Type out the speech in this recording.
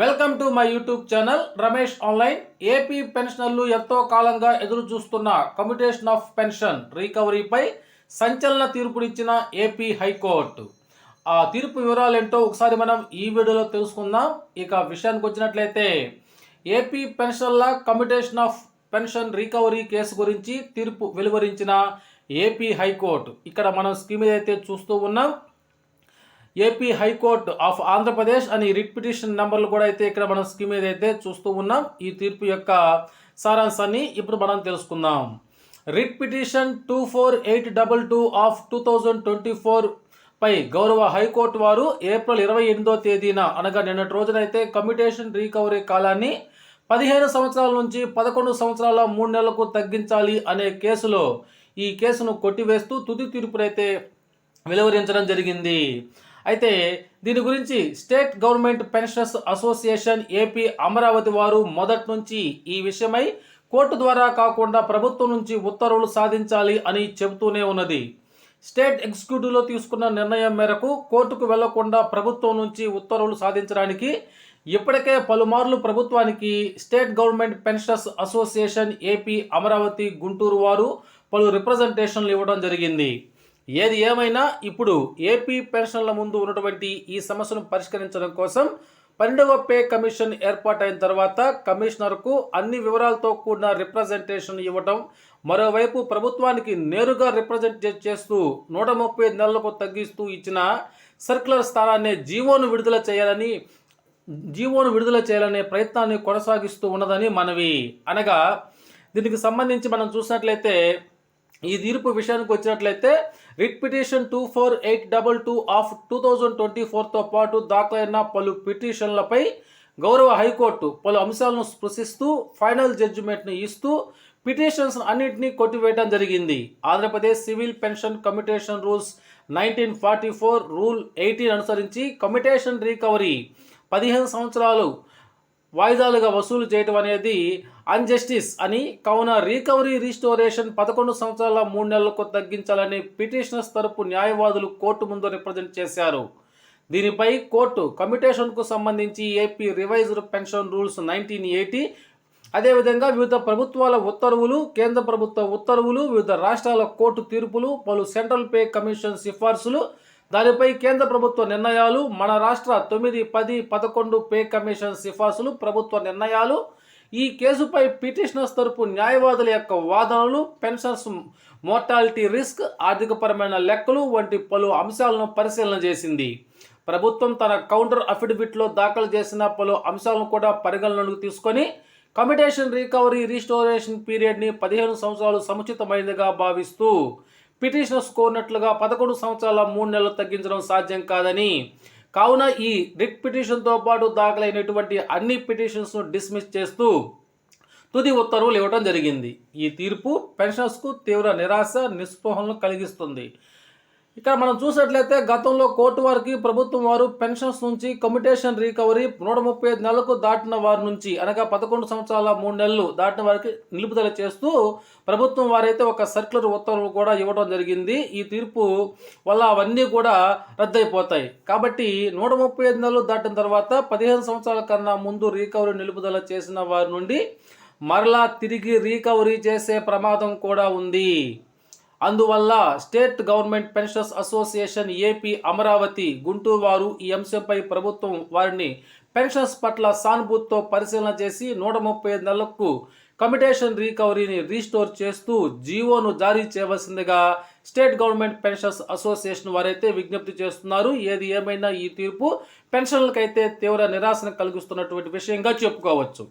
Welcome to my YouTube channel Ramesh online. AP పెన్షనర్లు ఎంతో కాలంగా ఎదురు చూస్తున్న కమ్యూటేషన్ ఆఫ్ పెన్షన్ రికవరీపై సంచలన తీర్పునిచ్చిన ఏపీ హైకోర్టు. ఆ తీర్పు వివరాలు ఏంటో ఒకసారి మనం ఈ వీడియోలో తెలుసుకుందాం. ఇక విషయానికి వచ్చినట్లయితే ఏపీ పెన్షన్ల commutation of pension recovery case గురించి తీర్పు వెలువరించిన ఏపీ హైకోర్టు. ఇక్కడ మనం స్కీమ్ ఏదైతే చూస్తూ ఉన్నాం. ఏపీ హైకోర్టు ఆఫ్ ఆంధ్రప్రదేశ్ అని రిట్ పిటిషన్ నెంబర్లు కూడా అయితే ఇక్కడ మనం స్కీమ్ ఏదైతే చూస్తూ ఉన్నాం. ఈ తీర్పు యొక్క సారాంశాన్ని ఇప్పుడు మనం తెలుసుకుందాం. Writ petition two four eight double two of two thousand twenty four పై గౌరవ హైకోర్టు వారు ఏప్రిల్ ఇరవై ఎనిమిదో తేదీన అనగా నిన్నటి రోజునైతే కమ్యూటేషన్ రికవరీ కాలాన్ని పదిహేను సంవత్సరాల నుంచి పదకొండు సంవత్సరాల మూడు నెలలకు తగ్గించాలి అనే కేసులో ఈ కేసును కొట్టివేస్తూ తుది తీర్పునైతే వెలువరించడం జరిగింది. అయితే దీని గురించి state government pensioners association AP Amaravati వారు మొదటి నుంచి ఈ విషయమై కోర్టు ద్వారా కాకుండా ప్రభుత్వం నుంచి ఉత్తర్వులు సాధించాలి అని చెబుతూనే ఉన్నది. స్టేట్ ఎగ్జిక్యూటివ్లో తీసుకున్న నిర్ణయం మేరకు కోర్టుకు వెళ్ళకుండా ప్రభుత్వం నుంచి ఉత్తర్వులు సాధించడానికి ఇప్పటికే పలుమార్లు ప్రభుత్వానికి state government pensioners association AP Amaravati Guntur వారు పలు రిప్రజెంటేషన్లు ఇవ్వడం జరిగింది. ఏది ఏమైనా ఇప్పుడు ఏపీ పెన్షన్ల ముందు ఉన్నటువంటి ఈ సమస్యను పరిష్కరించడం కోసం పన్నెండవ పే కమిషన్ ఏర్పాటైన తర్వాత కమిషనర్కు అన్ని వివరాలతో కూడిన రిప్రజెంటేషన్ ఇవ్వటం మరోవైపు ప్రభుత్వానికి నేరుగా రిప్రజెంట్ చేస్తూ నూట ముప్పై నెలలకు తగ్గిస్తూ ఇచ్చిన సర్క్యులర్ స్థానాన్ని జీవోను విడుదల చేయాలని జీవోను విడుదల చేయాలనే ప్రయత్నాన్ని కొనసాగిస్తూ ఉన్నదని మనవి. అనగా దీనికి సంబంధించి మనం చూసినట్లయితే ఈ తీర్పు విషయానికి వచ్చినట్లయితే writ petition two four eight double two of two thousand twenty ఫోర్తో పాటు దాఖలైన పలు పిటిషన్లపై గౌరవ హైకోర్టు పలు అంశాలను స్పృశిస్తూ ఫైనల్ జడ్జిమెంట్ను ఇస్తూ పిటిషన్స్ అన్నింటినీ కొట్టివేయడం జరిగింది. Andhra Pradesh civil pension commutation rules nineteen forty four rule eighteen అనుసరించి కమిటేషన్ రికవరీ పదిహేను సంవత్సరాలు వాయిదాలుగా వసూలు చేయటం అనేది అన్జస్టిస్ అని కావున రికవరీ రీస్టోరేషన్ పదకొండు సంవత్సరాల మూడు నెలలకు తగ్గించాలని పిటిషనర్స్ తరపు న్యాయవాదులు కోర్టు ముందు రిప్రజెంట్ చేశారు. దీనిపై కోర్టు కమిటేషన్కు సంబంధించి AP revised pension rules nineteen eighty అదేవిధంగా వివిధ ప్రభుత్వాల ఉత్తర్వులు కేంద్ర ప్రభుత్వ ఉత్తర్వులు వివిధ రాష్ట్రాల కోర్టు తీర్పులు పలు సెంట్రల్ పే కమిషన్ సిఫార్సులు దానిపై కేంద్ర ప్రభుత్వ నిర్ణయాలు మన రాష్ట్ర తొమ్మిది పది పదకొండు పే కమిషన్ సిఫార్సులు ప్రభుత్వ నిర్ణయాలు ఈ కేసుపై పిటిషనర్స్ తరపు న్యాయవాదుల యొక్క వాదనలు పెన్షన్స్ మోర్టాలిటీ రిస్క్ ఆర్థికపరమైన లెక్కలు వంటి పలు అంశాలను పరిశీలన చేసింది. ప్రభుత్వం తన కౌంటర్ అఫిడవిట్లో దాఖలు చేసిన పలు అంశాలను కూడా పరిగణనలోకి తీసుకొని కమిటేషన్ రికవరీ రీస్టోరేషన్ పీరియడ్ని పదిహేను సంవత్సరాలు సముచితమైనదిగా భావిస్తూ పిటిషనర్స్ కోరినట్లుగా పదకొండు సంవత్సరాల మూడు నెలలు తగ్గించడం సాధ్యం కాదని. కావున ఈ రిట్ పిటిషన్తో పాటు దాఖలైనటువంటి అన్ని పిటిషన్స్ను డిస్మిస్ చేస్తూ తుది ఉత్తర్వులు ఇవ్వడం జరిగింది. ఈ తీర్పు పెన్షనర్స్కు తీవ్ర నిరాశ నిస్పృహలను కలిగిస్తుంది. ఇక్కడ మనం చూసినట్లయితే గతంలో కోర్టు వారికి ప్రభుత్వం వారు పెన్షన్స్ నుంచి కమ్యూటేషన్ రికవరీ నూట ముప్పై ఐదు నెలలకు దాటిన వారి నుంచి అనగా పదకొండు సంవత్సరాల మూడు నెలలు దాటిన వారికి నిలుపుదల చేస్తూ ప్రభుత్వం వారైతే ఒక సర్క్యులర్ ఉత్తర్వులు కూడా ఇవ్వడం జరిగింది. ఈ తీర్పు వల్ల అవన్నీ కూడా రద్దయిపోతాయి. కాబట్టి నూట ముప్పై ఐదు నెలలు దాటిన తర్వాత పదిహేను సంవత్సరాల కన్నా ముందు రికవరీ నిలుపుదల చేసిన వారి నుండి మరలా తిరిగి రికవరీ చేసే ప్రమాదం కూడా ఉంది. అందువల్ల state government pensioners association AP Amaravati Guntur వారు ఈ అంశంపై ప్రభుత్వం వారిని పెన్షన్స్ పట్ల సానుభూతితో పరిశీలన చేసి నూట ముప్పై ఐదు నెలలకు కమిటేషన్ రికవరీని రీస్టోర్ చేస్తూ జీవోను జారీ చేయవలసిందిగా స్టేట్ గవర్నమెంట్ పెన్షన్స్ అసోసియేషన్ వారైతే విజ్ఞప్తి చేస్తున్నారు. ఏది ఏమైనా ఈ తీర్పు పెన్షన్లకైతే తీవ్ర నిరాశను కలిగిస్తున్నటువంటి విషయంగా చెప్పుకోవచ్చు.